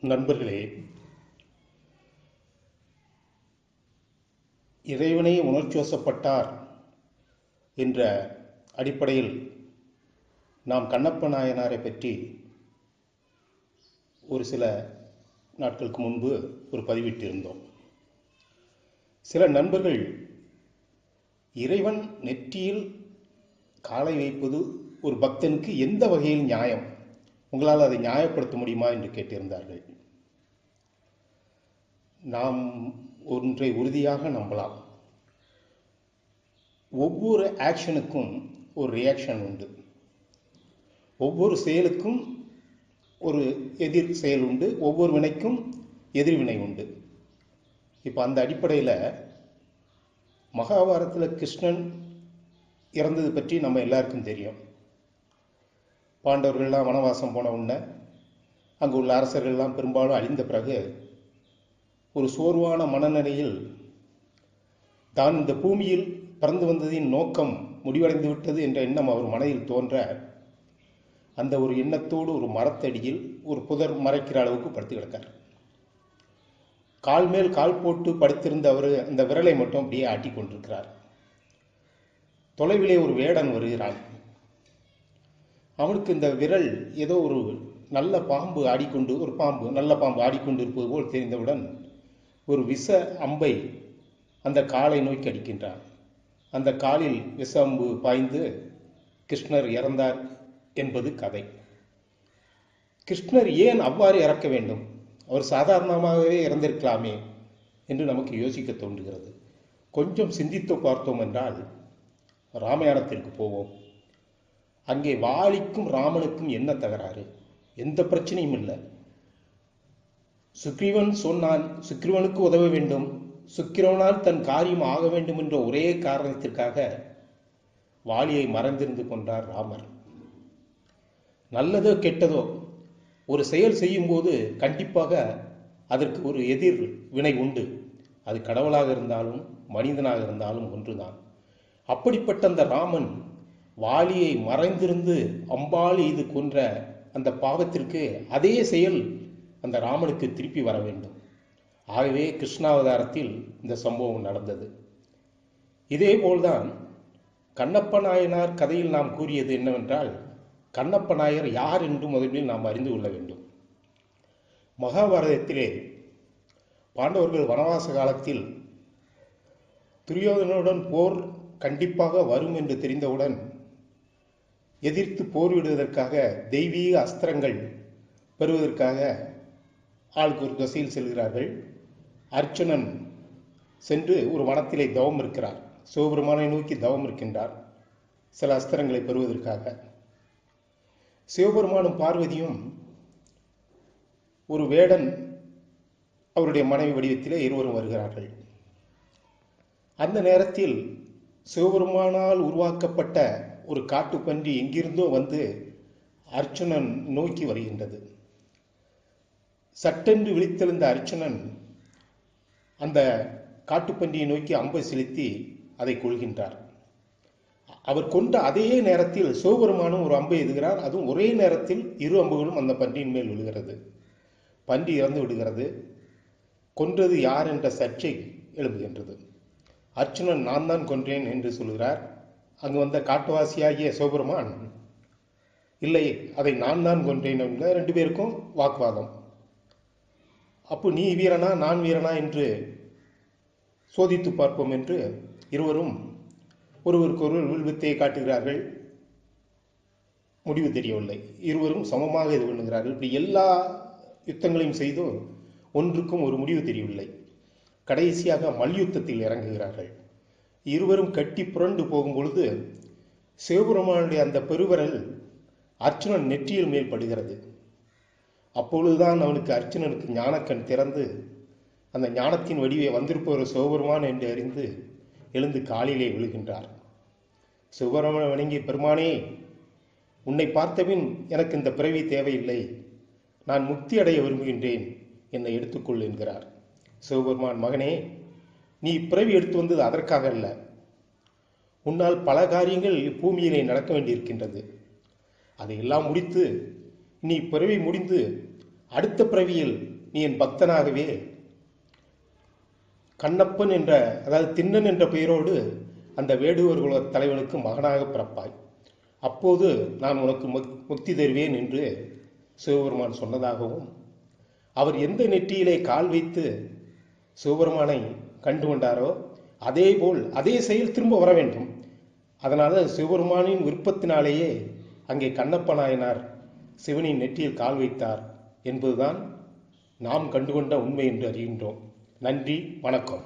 நண்பர்களே இறைவனை உணர்ச்சிவசப்பட்டார் என்ற அடிப்படையில் நாம் கண்ணப்ப நாயனாரை பற்றி ஒரு சில நாட்களுக்கு முன்பு ஒரு பதிவிட்டிருந்தோம். சில நண்பர்கள் இறைவன் நெற்றியில் காலை வைப்பது ஒரு பக்தனுக்கு எந்த வகையில் நியாயம்? உங்களால் அதை நியாயப்படுத்த முடியுமா என்று கேட்டிருந்தார்கள். நாம் ஒன்றை உறுதியாக நம்பலாம். ஒவ்வொரு ஆக்ஷனுக்கும் ஒரு ரியாக்ஷன் உண்டு. ஒவ்வொரு செயலுக்கும் ஒரு எதிர் செயல் உண்டு. ஒவ்வொரு வினைக்கும் எதிர்வினை உண்டு. இப்போ அந்த அடிப்படையில் மகாபாரத்தில் கிருஷ்ணன் இறந்தது பற்றி நம்ம எல்லாருக்கும் தெரியும். பாண்டவர்கள்லாம் வனவாசம் போன உடனே அங்கு உள்ள அரசர்கள்லாம் பெரும்பாலும் அழிந்த பிறகு ஒரு சோர்வான மனநிலையில் தான் இந்த பூமியில் பிறந்து வந்ததின் நோக்கம் முடிவடைந்து விட்டது என்ற எண்ணம் அவர் மனதில் தோன்ற அந்த ஒரு எண்ணத்தோடு ஒரு மரத்தடியில் ஒரு புதர் மறைக்கிற அளவுக்கு படுத்து கிடக்கார். கால் மேல் கால் போட்டு படுத்திருந்த அவர் அந்த விரலை மட்டும் அப்படியே ஆட்டி கொண்டிருக்கிறார். தொலைவிலே ஒரு வேடன் வருகிறான். அவனுக்கு இந்த விரல் ஏதோ ஒரு நல்ல பாம்பு ஆடிக்கொண்டு ஒரு பாம்பு நல்ல பாம்பு ஆடிக்கொண்டு இருப்பது போல் தெரிந்தவுடன் ஒரு விஷ அம்பை அந்த காலை நோக்கி அடிக்கின்றான். அந்த காலில் விஷ அம்பு பாய்ந்து கிருஷ்ணர் இறந்தார் என்பது கதை. கிருஷ்ணர் ஏன் அவ்வாறு இறக்க வேண்டும்? அவர் சாதாரணமாகவே இறந்திருக்கலாமே என்று நமக்கு யோசிக்க தோன்றுகிறது. கொஞ்சம் சிந்தித்து பார்த்தோம் என்றால் ராமாயணத்திற்கு போவோம். அங்கே வாலிக்கும் ராமனுக்கும் என்ன தகராறு? எந்த பிரச்சனையும் இல்லை. சுக்ரீவன் சொன்னான் சுக்ரீவனுக்கு உதவ வேண்டும். சுக்கிரவனால் தன் காரியம் ஆக வேண்டும் என்ற ஒரே காரணத்திற்காக வாலியை மறந்திருந்து கொண்டார் ராமர். நல்லதோ கெட்டதோ ஒரு செயல் செய்யும்போது கண்டிப்பாக அதற்கு ஒரு எதிர் வினை உண்டு. அது கடவுளாக இருந்தாலும் மனிதனாக இருந்தாலும் ஒன்றுதான். அப்படிப்பட்ட அந்த ராமன் வாலியை மறைந்திருந்து அம்பாள் இது கொன்ற அந்த பாவத்திற்கு அதே செயல் அந்த ராமனுக்கு திருப்பி வர வேண்டும். ஆகவே கிருஷ்ணாவதாரத்தில் இந்த சம்பவம் நடந்தது. இதே போல்தான் கண்ணப்ப நாயனார் கதையில் நாம் கூறியது என்னவென்றால் கண்ணப்ப நாயர் யார் என்று முதலில் நாம் அறிந்து கொள்ள வேண்டும். மகாபாரதத்திலே பாண்டவர்கள் வனவாச காலத்தில் துரியோதனுடன் போர் கண்டிப்பாக வரும் என்று தெரிந்தவுடன் எதிர்த்து போரிடுவதற்காக தெய்வீக அஸ்திரங்கள் பெறுவதற்காக ஆளுக்கு ஒரு திசையில் செல்கிறார்கள். அர்ச்சுனன் சென்று ஒரு வனத்திலே தவம் இருக்கிறார். சிவபெருமானை நோக்கி தவம் இருக்கின்றார். சில அஸ்திரங்களை பெறுவதற்காக. சிவபெருமானும் பார்வதியும் ஒரு வேடன் அவருடைய மனைவி வடிவத்திலே இருவரும் வருகிறார்கள். அந்த நேரத்தில் சிவபெருமானால் உருவாக்கப்பட்ட ஒரு காட்டுப்பன்றி எங்கிருந்தோ வந்து அர்ச்சுனன் நோக்கி வருகின்றது. சட்டென்று விழித்தெழுந்த அர்ச்சுனன் அந்த காட்டுப்பன்றியை நோக்கி அம்பை செலுத்தி அதை கொள்கின்றார். அவர் கொண்ட அதே நேரத்தில் சிவபெருமானும் ஒரு அம்பை எதுகிறார்? அதுவும் ஒரே நேரத்தில் இரு அம்புகளும் அந்த பன்றியின் மேல் விழுகிறது. பன்றி இறந்து விடுகிறது. கொன்றது யார் என்ற சர்ச்சை எழுப்புகின்றது அர்ச்சுனன் நான் தான் கொன்றேன் என்று சொல்கிறார். அங்கு வந்த காட்டுவாசியாகிய சிவபெருமான் இல்லை அதை நான் தான் கொன்றேன் ரெண்டு பேருக்கும் வாக்குவாதம். அப்போ நீ வீரனா நான் வீரனா? என்று சோதித்து பார்ப்போம் என்று இருவரும் ஒருவருக்கொருவர் வில்வித்தையை காட்டுகிறார்கள். முடிவு தெரியவில்லை. இருவரும் சமமாக இது பண்ணுகிறார்கள். இப்படி எல்லா யுத்தங்களையும் செய்தோ ஒன்றுக்கும் ஒரு முடிவு தெரியவில்லை. கடைசியாக மல்யுத்தத்தில் இறங்குகிறார்கள். இருவரும் கட்டி புரண்டு போகும்பொழுது சிவபெருமானுடைய அந்த பெருவரல் அர்ச்சுனன் நெற்றியில் மேல் படுகிறது. அப்பொழுதுதான் அவனுக்கு அர்ச்சுனனுக்கு ஞானக்கண் திறந்து அந்த ஞானத்தின் வடிவை வந்திருப்பவர் சிவபெருமான் என்று அறிந்து எழுந்து காலிலே விழுகின்றார். சிவபெருமான வணங்கி பெருமானே உன்னை பார்த்தபின் எனக்கு இந்த பிறவி தேவையில்லை. நான் முக்தி அடைய விரும்புகின்றேன் என்னை எடுத்துக்கொள் என்கிறார். சிவபெருமான் மகனே நீ பிறவி எடுத்து வந்தது அதற்காக அல்ல. உன்னால் பல காரியங்கள் பூமியிலே நடக்க வேண்டியிருக்கின்றது. அதையெல்லாம் முடித்து நீ பிறவி முடிந்து அடுத்த பிறவியில் நீ என் பக்தனாகவே கண்ணப்பன் என்ற அதாவது திண்ணன் என்ற பெயரோடு அந்த வேடுவர் குல தலைவனுக்கு மகனாக பிறப்பாய். அப்போது நான் உனக்கு முக்- முக்தி தருவேன் என்று சிவபெருமான் சொன்னதாகவும் அவர் எந்த நெற்றியிலே கால் வைத்து சிவபெருமானை கண்டு கொண்டாரோ அதேபோல் அதே செயல் திரும்ப வர வேண்டும். அதனால சிவபெருமானின் விருப்பத்தினாலேயே அங்கே கண்ணப்ப நாயனார் சிவனின் நெற்றியில் கால் வைத்தார் என்பதுதான் நாம் கண்டுகொண்ட உண்மை என்று அறிகின்றோம். நன்றி வணக்கம்.